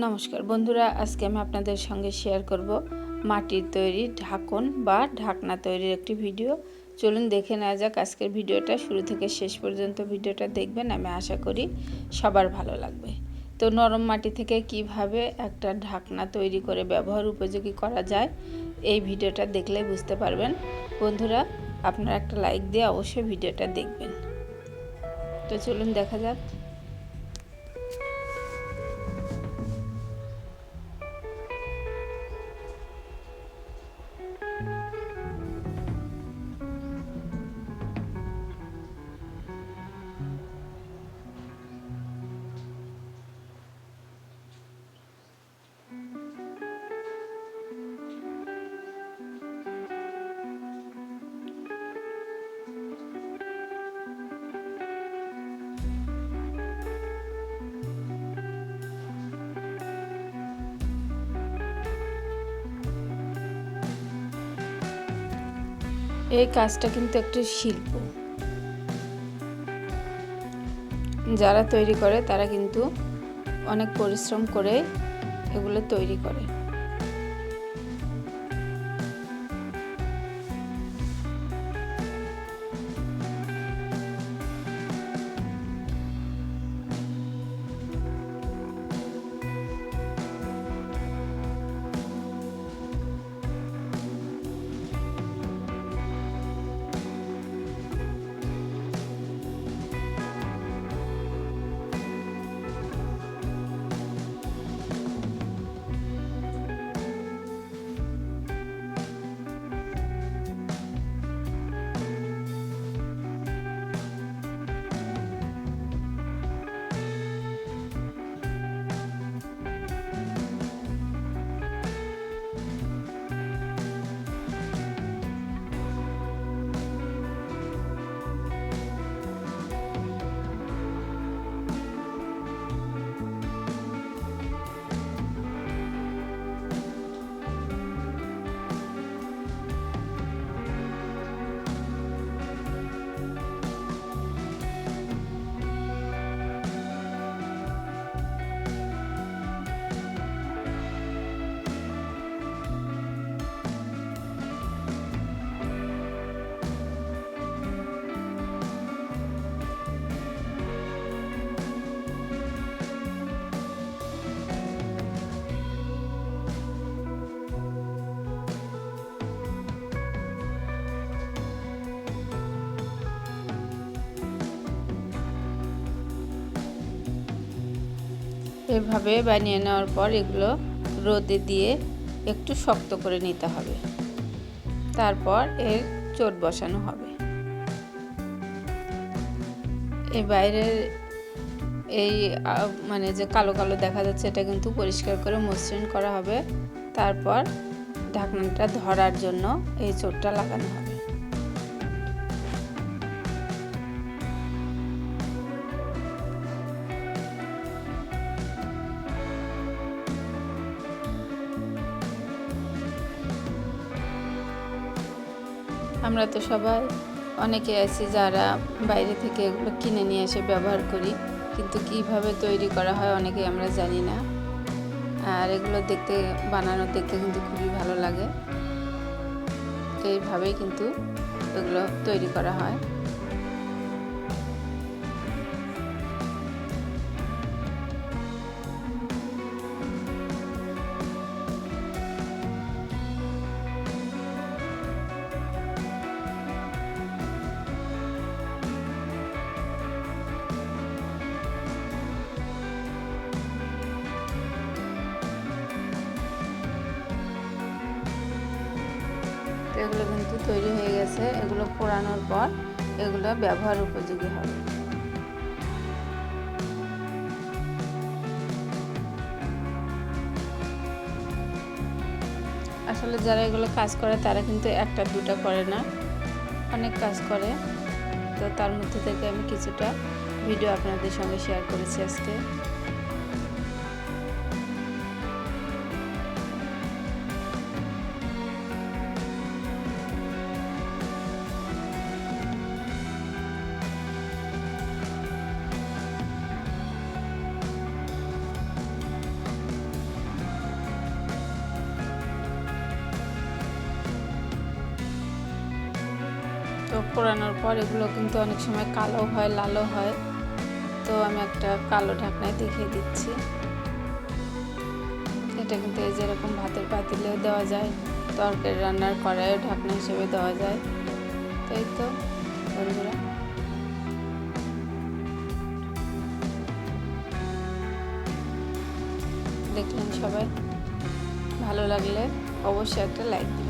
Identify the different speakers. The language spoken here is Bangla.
Speaker 1: নমস্কার বন্ধুরা, আজকে আমি আপনাদের সঙ্গে শেয়ার করব মাটির তৈরি ঢাকন বা ঢাকনা তৈরির একটি ভিডিও চলুন দেখে নেওয়া যাক আজকের ভিডিওটা শুরু থেকে শেষ পর্যন্ত ভিডিওটা দেখবেন, আমি আশা করি সবার ভালো লাগবে। তো নরম মাটি থেকে কীভাবে একটা ঢাকনা তৈরি করে ব্যবহার উপযোগী করা যায়, এই ভিডিওটা দেখলে বুঝতে পারবেন। বন্ধুরা, আপনারা একটা লাইক দিয়ে অবশ্যই ভিডিওটা দেখবেন। তো চলুন দেখা যাক। এই কাজটা কিন্তু একটি শিল্প। যারা তৈরি করে, তারা কিন্তু অনেক পরিশ্রম করে এগুলো তৈরি করে। এভাবে বানিয়ে নেওয়ার পর এগুলো রোদে দিয়ে একটু শক্ত করে নিতে হবে। তারপর এর চোট বসানো হবে। এই বাইরের এই মানে যে কালো কালো দেখা যাচ্ছে, এটা কিন্তু পরিষ্কার করে মসৃণ করা হবে। তারপর ঢাকনাটা ধরার জন্য এই চোটটা লাগানো হবে। আমরা তো সবাই অনেকে আছি যারা বাইরে থেকে এগুলো কিনে নিয়ে এসে ব্যবহার করি, কিন্তু কীভাবে তৈরি করা হয় অনেকে আমরা জানি না। আর এগুলো দেখতে, বানানো দেখতে কিন্তু খুবই ভালো লাগে। এইভাবেই কিন্তু এগুলো তৈরি করা হয়। এগুলো কিন্তু তৈরি হয়ে গেছে, এগুলো পোড়ানোর পর এগুলো ব্যবহার উপযোগী হবে। আসলে যারা এগুলো কাজ করে, তারা কিন্তু একটা, দুটা করে না। অনেক কাজ করে। তো তার মধ্যে থেকে আমি কিছুটা ভিডিও আপনাদের সঙ্গে শেয়ার করেছি আজকে। পোড়ানোর পর এগুলো কিন্তু অনেক সময় কালো হয়, লালও হয়। তো আমি একটা কালো ঢাকনায় দেখিয়ে দিচ্ছি। এটা কিন্তু এই যেরকম ভাতের পাতিলেও দেওয়া যায়, তরকারি রান্নার কড়াইও ঢাকনা হিসেবে দেওয়া যায়। তো এই তো, বন্ধুরা। দেখলেন সবাই? ভালো লাগলে অবশ্যই একটা লাইক